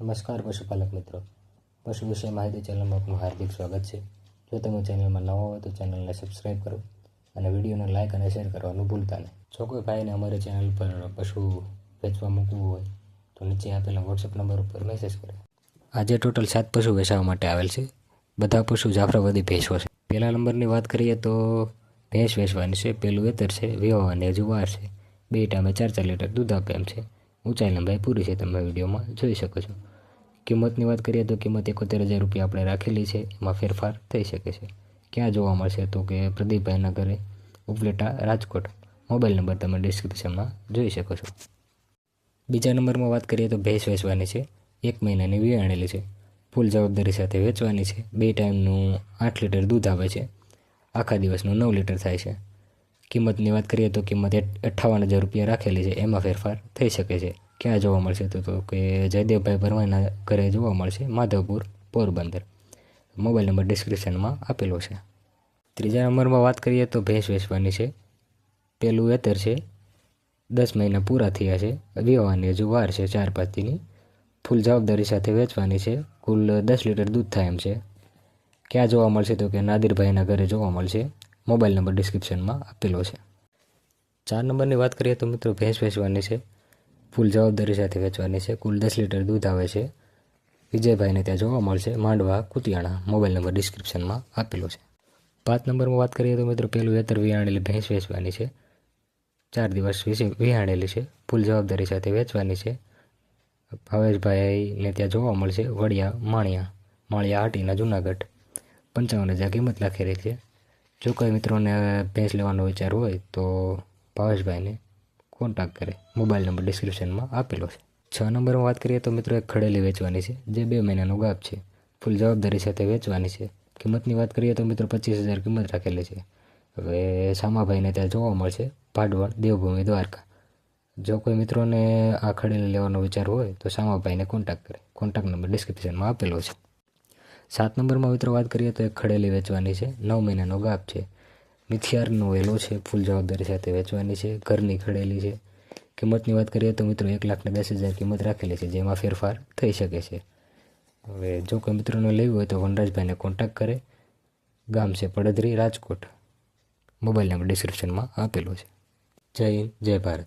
નમસ્કાર પશુપાલક મિત્રો. પશુ વિશે માહિતી ચેનલમાં આપનું હાર્દિક સ્વાગત છે. જો તમે ચેનલમાં નવા હોય તો ચેનલને સબસ્ક્રાઈબ કરો અને વિડીયોને લાઇક અને શેર કરવાનું ભૂલતા નહીં. જો કોઈ ભાઈને અમારી ચેનલ પર પશુ વેચવા મૂકવું હોય, તો નીચે આપેલા વોટ્સએપ નંબર ઉપર મેસેજ કરે. આજે ટોટલ સાત પશુ વેચાવા માટે આવેલ છે. બધા પશુ જાફરાબાદી ભેંસો છે. પહેલા નંબરની વાત કરીએ તો ભેંસ વેચવાની છે પહેલું વેતર છે વિવાહ હજુ વાર છે. બે ટામે ચાર ચાર લીટર દૂધ આપે એમ છે. ઊંચાઈ લંબાઈ પૂરી છે, તમે વિડીયોમાં જોઈ શકો છો. કિંમતની વાત કરીએ તો કિંમત એકોતેર હજાર રૂપિયા આપણે રાખેલી છે, એમાં ફેરફાર થઈ શકે છે. ક્યાં જોવા મળશે તો કે પ્રદીપભાઈના ઘરે ઉપલેટા રાજકોટ. મોબાઈલ નંબર તમે ડિસ્ક્રિપ્શનમાં જોઈ શકો છો. બીજા નંબરમાં વાત કરીએ તો ભેંસ વેચવાની છે, એક મહિનાની વિયાણેલી છે. ફૂલ જવાબદારી સાથે વેચવાની છે, બે ટાઈમનું આઠ લીટર દૂધ આવે છે. આખા દિવસનું નવ લીટર થાય છે. કિંમતની વાત કરીએ તો કિંમત અઠ્ઠાવન હજાર રૂપિયા રાખેલી છે. એમાં ફેરફાર થઈ શકે છે. ક્યાં જોવા મળશે તો કે જયદેવભાઈ ભરવાના ઘરે જોવા મળશે માધવપુર પોરબંદર. મોબાઈલ નંબર ડિસ્ક્રિપ્શનમાં આપેલો છે. ત્રીજા નંબરમાં વાત કરીએ તો ભેંસ વેચવાની છે. પહેલું વેતર છે. દસ મહિના પૂરા થયા છે. વિવાહની હજુ વાર છે ચાર પાંચની ફૂલ જવાબદારી સાથે વેચવાની છે. કુલ દસ લીટર દૂધ થાય એમ છે. ક્યાં જોવા મળશે તો કે નાદિરભાઈના ઘરે જોવા મળશે. મોબાઈલ નંબર ડિસ્ક્રિપ્શનમાં આપેલો છે. ચાર નંબરની વાત કરીએ તો મિત્રો ભેંસ વેચવાની છે. ફૂલ જવાબદારી સાથે વેચવાની છે. કુલ દસ લીટર દૂધ આવે છે. વિજયભાઈને ત્યાં જોવા મળશે. માંડવા, કુતિયાણા, મોબાઈલ નંબર ડિસ્ક્રિપ્શનમાં આપેલો છે. પાંચ નંબરમાં વાત કરીએ તો મિત્રો પહેલું વેતર વિહાણેલી ભેંસ વેચવાની છે. ચાર દિવસ વિહાણેલી છે. ફૂલ જવાબદારી સાથે વેચવાની છે. ભાવેશભાઈને ત્યાં જોવા મળશે. વડિયા, માણિયા, માળિયા હાટીના જુનાગઢ. પંચાવન હજાર કિંમત રાખેલી છે. જો કોઈ મિત્રોને ભેંસ લેવાનો વિચાર હોય તો ભાવેશભાઈને કોન્ટેક્ટ કરે. મોબાઈલ નંબર ડિસ્ક્રિપ્શનમાં આપેલો છે. છ નંબરમાં વાત કરીએ તો મિત્રો એક ખડેલી વેચવાની છે, જે બે મહિનાનો ગાપ છે. ફૂલ જવાબદારી સાથે વેચવાની છે. કિંમતની વાત કરીએ તો મિત્રો પચીસ હજાર કિંમત રાખેલી છે. હવે શામાભાઈને ત્યાં જોવા મળશે ભાડવણ દેવભૂમિ, દ્વારકા. જો કોઈ મિત્રોને આ ખડેલી લેવાનો વિચાર હોય તો શામાભાઈને કોન્ટેક્ટ કરે. કોન્ટેક્ટ નંબર ડિસ્ક્રિપ્શનમાં આપેલો છે. સાત નંબરમાં મિત્રો વાત કરીએ તો એક ખડેલી વેચવાની છે. નવ મહિનાનો ગાપ છે. મિથિયારનો વેલો છે, ફૂલ જવાબદારી સાથે વેચવાની છે. ઘરની ખડેલી છે. કિંમતની વાત કરીએ તો મિત્રો એક લાખને દસ હજાર કિંમત રાખેલી છે, જેમાં ફેરફાર થઈ શકે છે. હવે જો કોઈ મિત્રોને લેવું હોય તો વનરાજભાઈને કોન્ટેક્ટ કરે. ગામ છે પડદરી, રાજકોટ. મોબાઈલ નંબર ડિસ્ક્રિપ્શનમાં આપેલો છે. જય હિન્દ, જય ભારત.